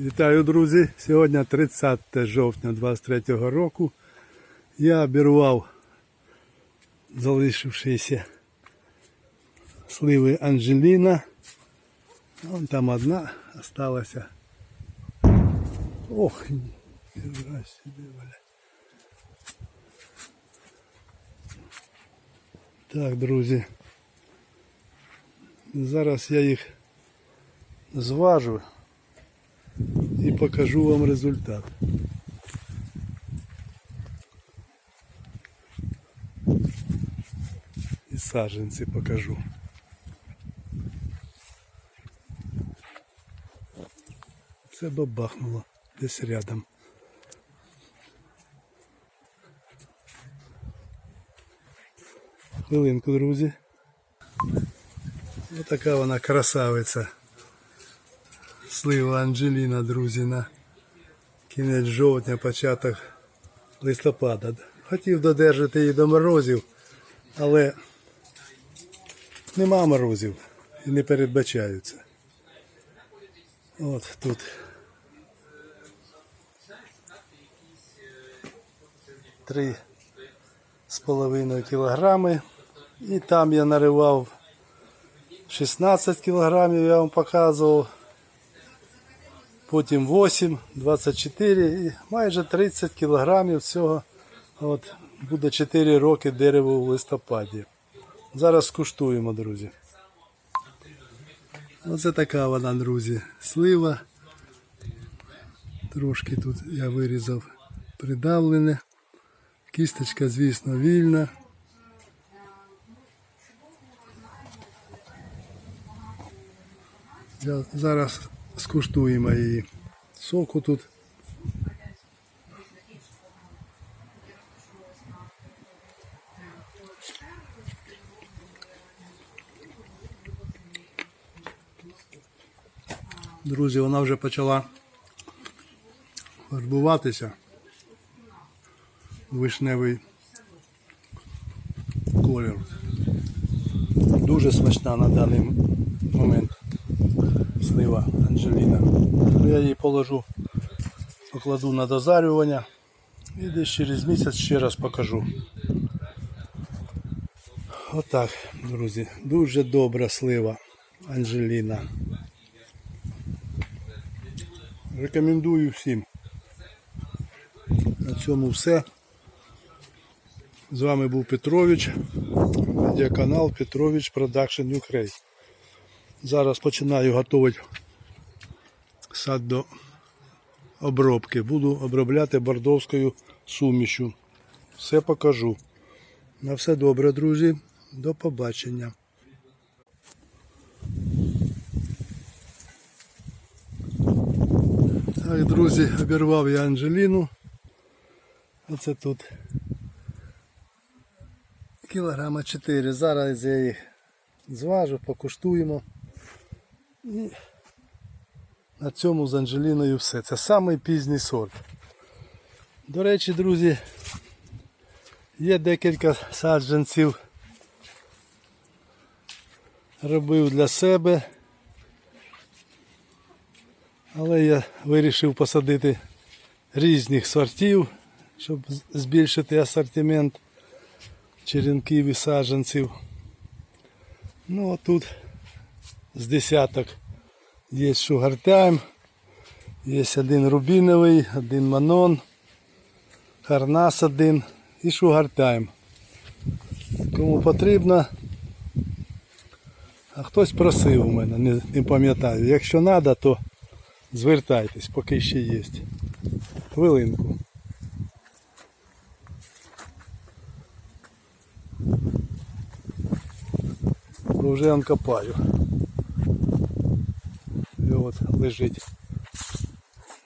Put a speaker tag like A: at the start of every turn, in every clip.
A: Вітаю, друзі! Сьогодні 30 жовтня 23 року. Я обірвав залишившися сливи Анжеліна. Вон там одна осталася. Ох, собі, Валя. Так, друзі. Зараз я їх зважу і покажу вам результат. І саджанці покажу. Це бабахнуло десь рядом. Хвилинку, друзі. Ось така вона красавиця. Слива Анджеліна, друзі, на кінець жовтня, початок листопада. Хотів додержати її до морозів, але нема морозів і не передбачаються. От тут. Три з половиною кілограми. І там я наривав 16 кілограмів, я вам показував. Потім 8, 24 і майже 30 кілограмів цього. От, буде 4 роки дереву в листопаді. Зараз скуштуємо, друзі. Оце така вона, друзі, слива. Трошки тут я вирізав придавлене. Кісточка, звісно, вільна. Я- Зараз скуштуємо її. Соку тут. Друзі, вона вже почала фарбуватися. Вишневий колір. Дуже смачна на даний момент слива Анджеліна. Ну, Я її положу, покладу на дозарювання і десь через місяць ще раз покажу. Отак, друзі, дуже добра слива Анджеліна. Рекомендую всім. На цьому все. З вами був Петрович, медіаканал Петрович Production Ukraine. Зараз починаю готувати сад до обробки. Буду обробляти бордовською сумішю. Все покажу. На все добре, друзі. До побачення. Так, друзі, обірвав я Анжеліну. Оце тут кілограма 4. Зараз я їх зважу, покуштуємо. І на цьому з Анжеліною все. Це самий пізній сорт. До речі, друзі, є декілька саджанців. Робив для себе. Але я вирішив посадити різних сортів, щоб збільшити асортимент черенків і саджанців. Ну а тут з десяток є шугартайм, є один рубіновий, один манон, харнас один і шугартайм. Кому потрібно. А хтось просив у мене, не, не пам'ятаю. Якщо треба, то звертайтесь, поки ще є. Хвилинку. Вже он копаю. І от лежить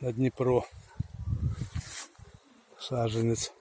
A: на Дніпро саджанець.